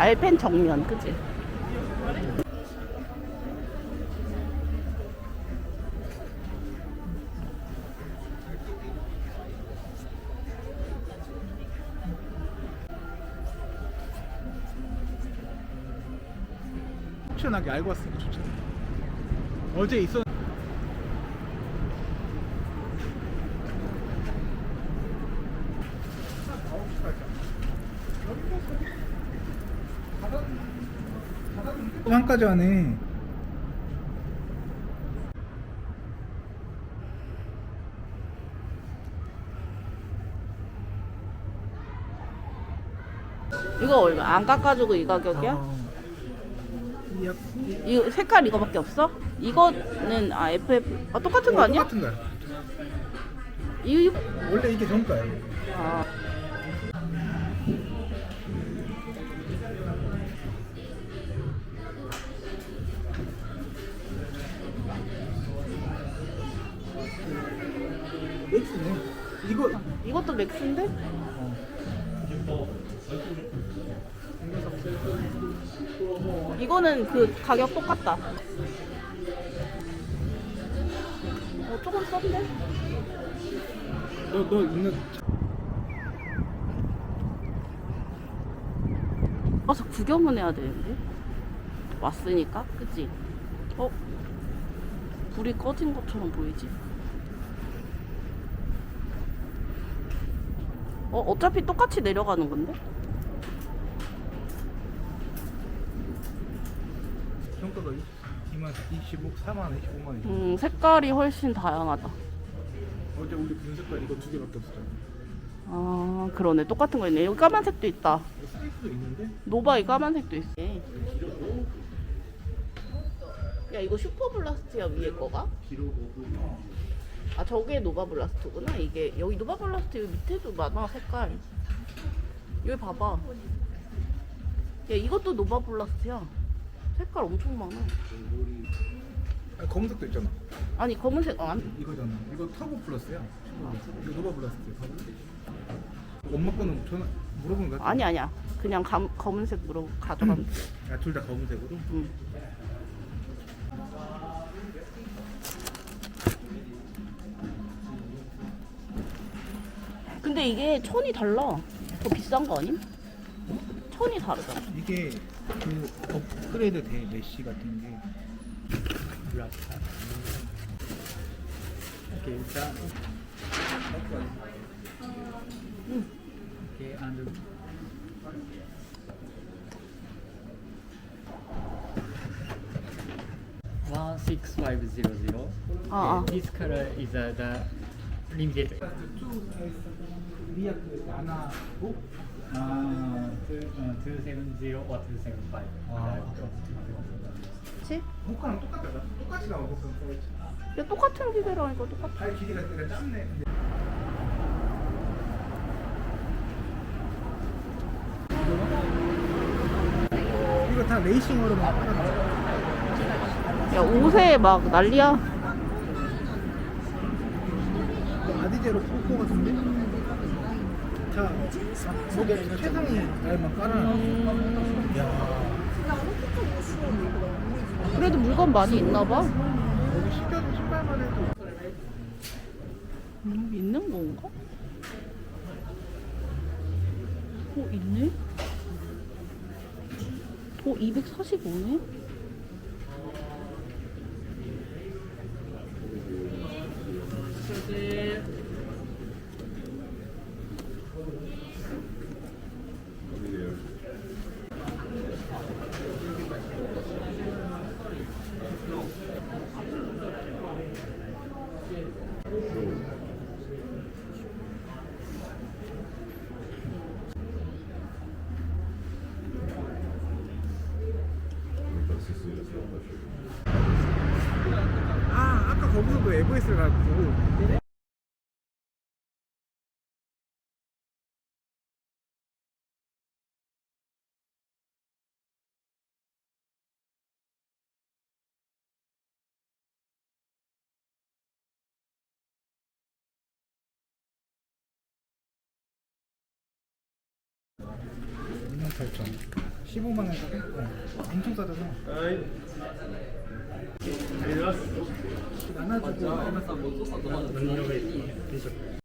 알펜 정면, 그지? 확실하게 알고 왔으니까 좋잖아. 어제 있었. 한까지 하네. 이거 얼마? 안 깎아주고 이 가격이야? 어. 이 약- 이 색깔 이거밖에 없어? 이거는 아 FF 아 똑같은 거 어, 아니야? 똑같은 거야. 이 원래 이게 정가예요. 아. 맥스네. 이거 이것도 맥스인데? 이거는 그 가격 똑같다. 어, 조금 싼데? 너 너 있는 가서 구경은 해야 되는데? 왔으니까? 그치? 어? 불이 꺼진 것처럼 보이지? 어, 어차피 똑같이 내려가는 건데? 평가가 2만 25, 4만 25만 원. 음, 색깔이 훨씬 다양하다. 어제 우리 분 색깔 이거 두 개밖에 없었잖아. 아, 그러네. 똑같은 거 있네. 여기 까만색도 있다. 스테이크도 있는데 노바 이 까만색도 있어. 야, 이거 슈퍼블라스트야, 위에 거가? 아, 저게 노바블라스트구나. 이게 여기 노바블라스트 여기 밑에도 많아, 색깔. 여기 봐봐. 야, 이것도 노바블라스트야. 색깔 엄청 많아. 아, 검은색도 있잖아. 아니, 검은색, 어, 안, 이거잖아. 이거 터보 플러스야. 이거 노바 플러스. 엄마 거는 전화 물어본 거야? 아니, 아니야. 그냥 감, 검은색 으로 가져가면 돼. 아, 둘 다 검은색으로? 응. 근데 이게 천이 달라. 더 비싼 거 아님? 천이 다르잖아. 이게 그 업그레이드 돼 메시 같은 게. Okay, that. Okay, and one six five zero zero. 아, 아. This color is uh, the limited. 나나 오? Uh, two, uh, two seven zero or two seven five. Ah. 그치? 호카랑 똑같다. 똑같이 나와 호카. 야, 똑같은 기계라니까 똑같아. 발 길이가 내가 짧네. 이거 다 레이싱으로만 팔았어. 야, 옷에 막 난리야. 아디제로 코코 같은데? 다 목에 최상위 날만 깔아놨어. 야 그래도 물건 많이 있나 봐. 여기 신겨도 신발만 해도 음, 있는 건가? 어, 있네? 어, 245네? 아, 아까 거기서도 에버에스를 가고. 설정 음, 15만 원 사게? 어. 엄청 싸잖아. 나눠주고